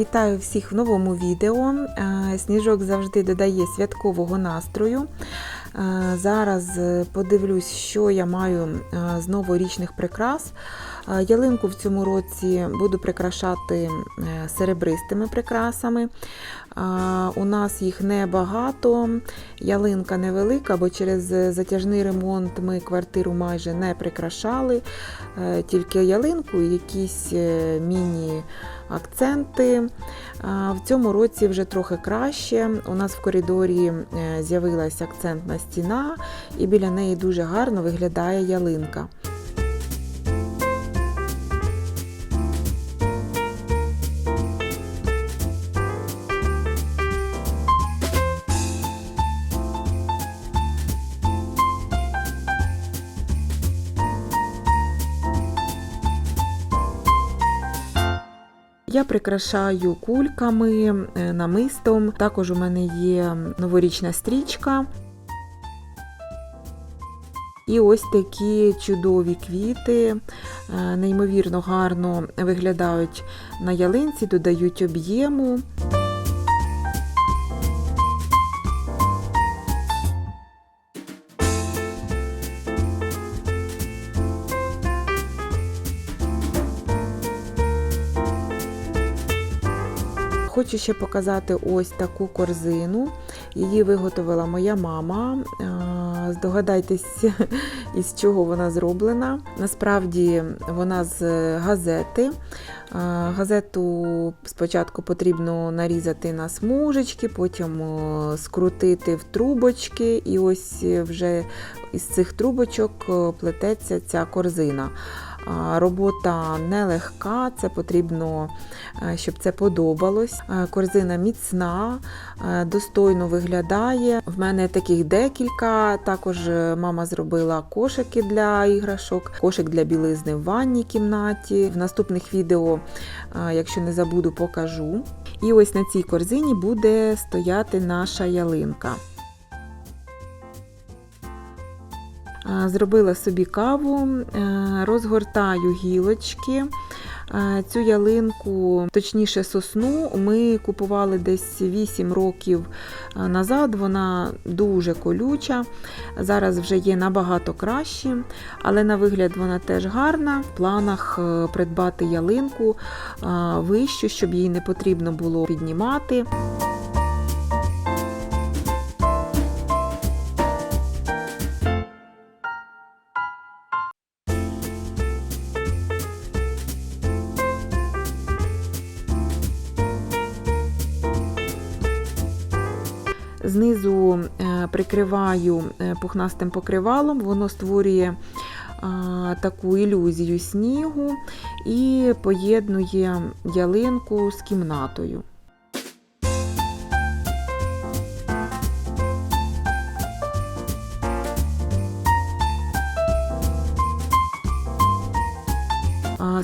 Вітаю всіх в новому відео. Е, Сніжок завжди додає святкового настрою. Е, Зараз е, подивлюсь, що я маю з новорічних прикрас. Е, Ялинку в цьому році буду прикрашати е, серебристими прикрасами. Е, У нас їх небагато, ялинка невелика, бо через затяжний ремонт ми квартиру майже не прикрашали, тільки ялинку і якісь міні акценти. В цьому році вже трохи краще. У нас в коридорі з'явилася акцентна стіна, і біля неї дуже гарно виглядає ялинка. Я прикрашаю кульками, е, намистом. Також у мене є новорічна стрічка. І ось такі чудові квіти, е, неймовірно гарно виглядають на ялинці, додають об'єму. Хочу ще показати ось таку корзину. Її виготовила моя мама. Е, Здогадайтесь, із чого вона зроблена. Насправді вона з газети. Е, Газету спочатку потрібно нарізати на смужечки, потім е, скрутити в трубочки, і ось вже із цих трубочок плететься ця корзина. Робота нелегка, це потрібно, е, щоб це подобалось. Е, Корзина міцна, е, достойно виглядає. В мене таких декілька. Також мама зробила кошики для іграшок, кошик для білизни в ванній кімнаті. В наступних відео, якщо не забуду, покажу. І ось на цій корзині буде стояти наша ялинка. Зробила собі каву, е, розгортаю гілочки. Е, Цю ялинку, точніше сосну, ми купували десь 8 років е, назад. Вона дуже колюча. Зараз вже є набагато краще, але на вигляд вона теж гарна. В планах е, придбати ялинку е, вищу, щоб їй не потрібно було піднімати. Знизу е, прикриваю е, пухнастим покривалом, воно створює таку ілюзію снігу і поєднує ялинку з кімнатою.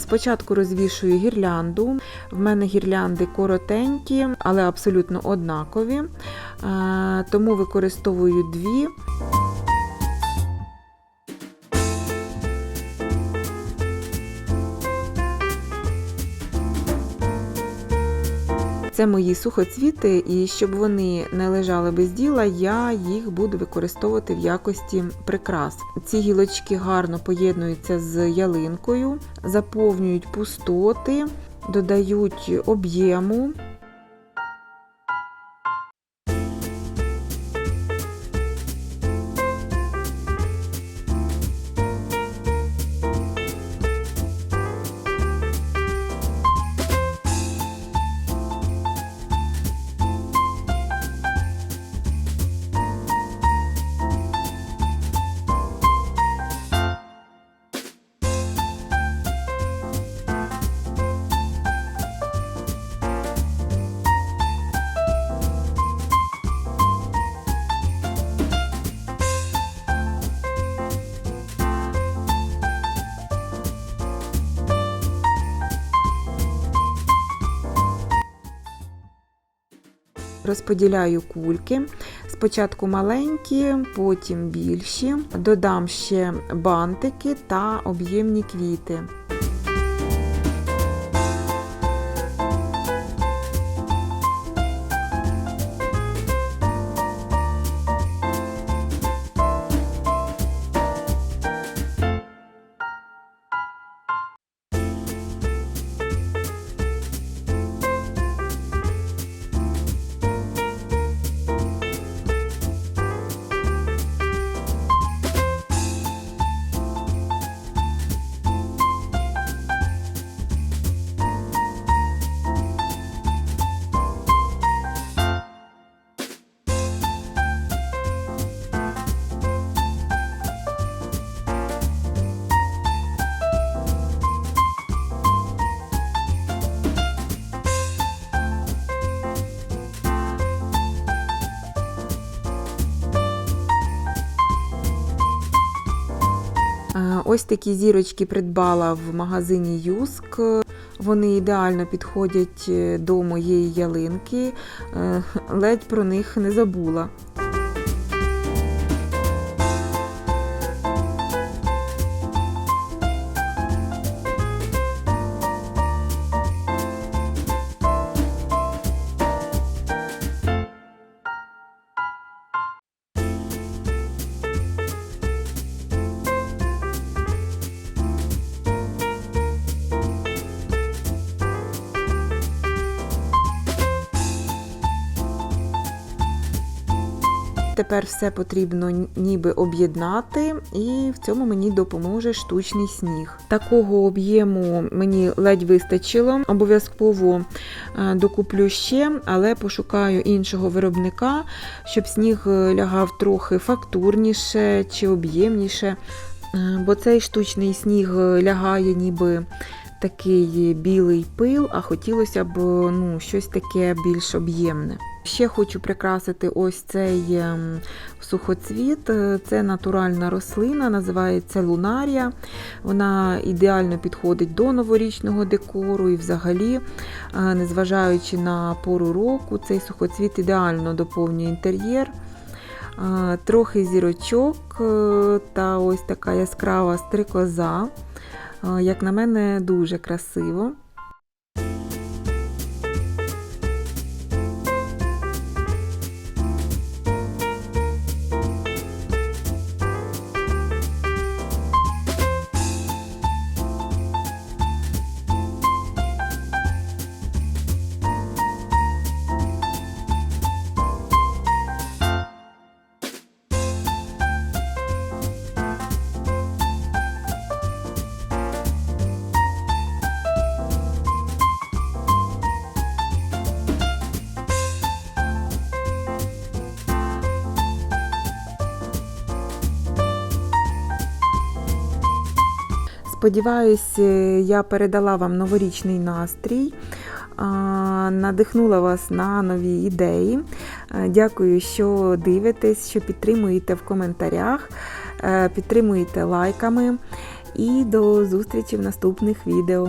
Спочатку розвішую гірлянду. В мене гірлянди коротенькі, але абсолютно однакові, тому використовую дві. Це мої сухоцвіти, і щоб вони не лежали без діла, я їх буду використовувати в якості прикрас. Ці гілочки гарно поєднуються з ялинкою, заповнюють пустоти, додають об'єму. Розподіляю кульки. Спочатку маленькі, потім більші. Додам ще бантики та об'ємні квіти. Ось такі зірочки придбала в магазині Юск. Вони ідеально підходять е, до моєї ялинки. Е, Ледь про них не забула. Тепер все потрібно ніби об'єднати, і в цьому мені допоможе штучний сніг. Такого об'єму мені ледь вистачило. Обов'язково е, докуплю ще, але пошукаю іншого виробника, щоб сніг е, лягав трохи фактурніше чи об'ємніше. Е, Бо цей штучний сніг лягає ніби такий білий пил, а хотілося б ну, щось таке більш об'ємне. Ще хочу прикрасити ось цей ем, сухоцвіт. Е, Це натуральна рослина, називається лунарія. Вона ідеально підходить до новорічного декору і взагалі, е, незважаючи на пору року, цей сухоцвіт ідеально доповнює інтер'єр. Е, Трохи зірочок та ось така яскрава стрикоза. Як на мене, дуже красиво. Сподіваюсь, е, я передала вам новорічний настрій, надихнула вас на нові ідеї. Е, Дякую, що дивитесь, що підтримуєте в коментарях, е, підтримуєте лайками. І до зустрічі в наступних відео.